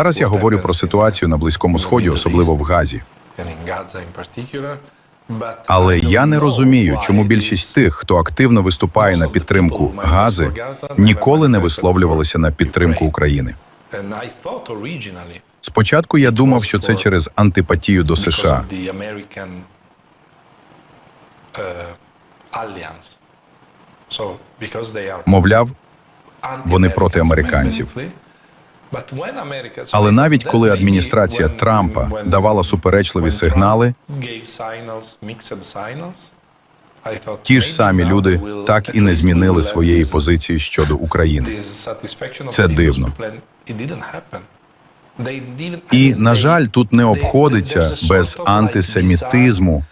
Зараз я говорю про ситуацію на Близькому Сході, особливо в Газі. Але я не розумію, чому більшість тих, хто активно виступає на підтримку Гази, ніколи не висловлювалися на підтримку України. Спочатку я думав, що це через антипатію до США. Мовляв, вони проти американців. Але навіть коли адміністрація Трампа давала суперечливі сигнали, ті ж самі люди так і не змінили своєї позиції щодо України. Це дивно. І, на жаль, тут не обходиться без антисемітизму.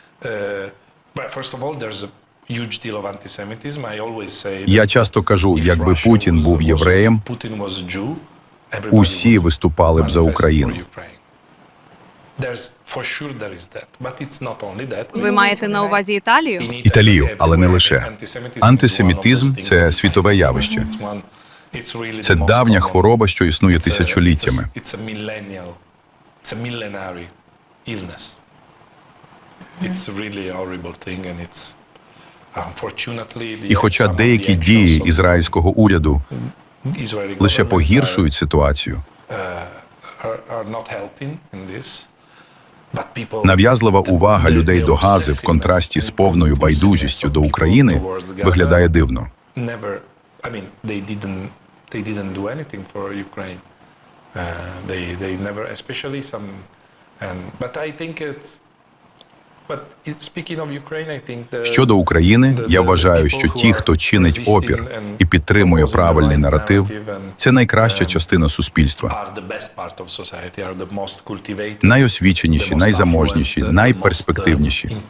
Я часто кажу, якби Путін був євреєм, усі виступали б за Україну. Ви маєте на увазі Італію? Італію, але не лише. Антисемітизм це світове явище. Це давня хвороба, що існує тисячоліттями. І хоча деякі дії ізраїльського уряду лише погіршують ситуацію, нав'язлива увага людей до Гази в контрасті з повною байдужістю до України виглядає дивно. mean they they never especially some but i think it's Щодо України, я вважаю, що ті, хто чинить опір і підтримує правильний наратив, це найкраща um, частина суспільства. Найосвіченіші, найзаможніші, uh, найперспективніші.